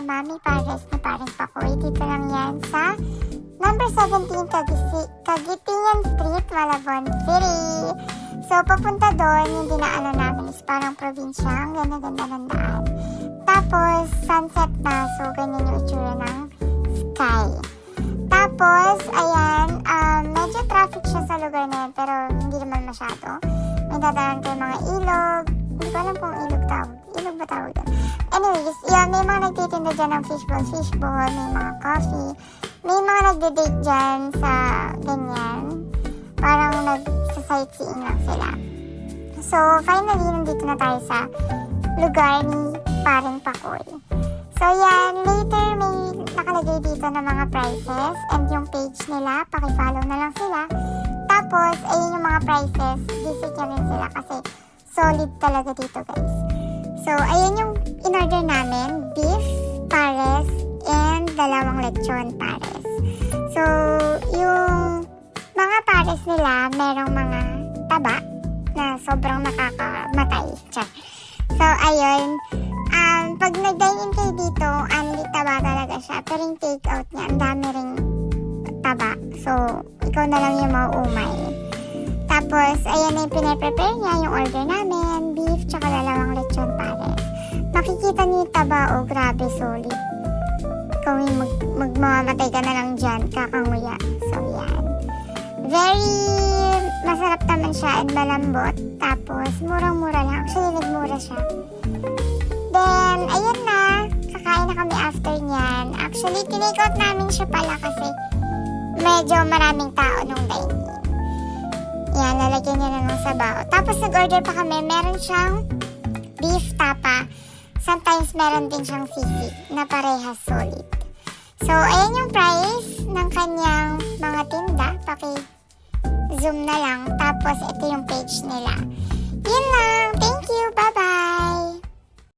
Mami Pares ni Paring Pakoy. Dito lang yan sa number 17 Cagisi, Cagitian Street, Malabon City. So, papunta doon, yung dinaanan namin is parang probinsya. Ang ganda-ganda ng daan. Tapos, sunset na. So, ganyan yung itsura ng sky. Tapos, ayan, um, medyo traffic siya sa lugar na yan, pero hindi naman masyado. May dadaan kayo mga ilog. Hindi ko alam kung ilog tawag. Ilog ba tawag doon? Anyways, yun, may mga nagtitinda dyan ng fishball, fishball, may mga coffee. May mga nagde-date dyan sa ganyan. Parang nag-sightseeing lang sila. So, finally, nandito na tayo sa lugar ni Paring Pakoy. So, yan. Later, may nakalagay dito na mga prices and yung page nila. Pakifollow na lang sila. Tapos, ayun yung mga prices. Visit nyo rin sila kasi solid talaga dito, guys. So, ayun in-order namin. Beef, pares, and dalawang lechon pares. So, yung mga pares nila, merong mga taba na sobrang nakakamatay. Char. So, ayun. Um, pag nag-dine-in kayo dito, only taba talaga siya. Pero yung take-out niya, ang dami ring taba. So, ikaw na lang yung mauumay. Tapos, ayan na yung pinaprepare niya, yung order namin, beef, tsaka dalawang lechon pares. Makikita niyo yung taba, oh, grabe, solid. Ikaw mag magmamamatay ka na lang dyan, kakanguya. So, yan. Very masarap naman siya and malambot. Tapos, murang-mura lang. Actually, nagmura siya. Then, ayun na. Kakain na kami after niyan. Actually, tinake out namin siya pala kasi medyo maraming tao nung dining. Yan, lalagyan niya na ng sabaw. Tapos, nag-order pa kami. Meron siyang beef. Sometimes, meron din siyang sisig na parehas solid. So, ayan yung price ng kanyang mga tinda. Paki zoom na lang. Tapos, ito yung page nila.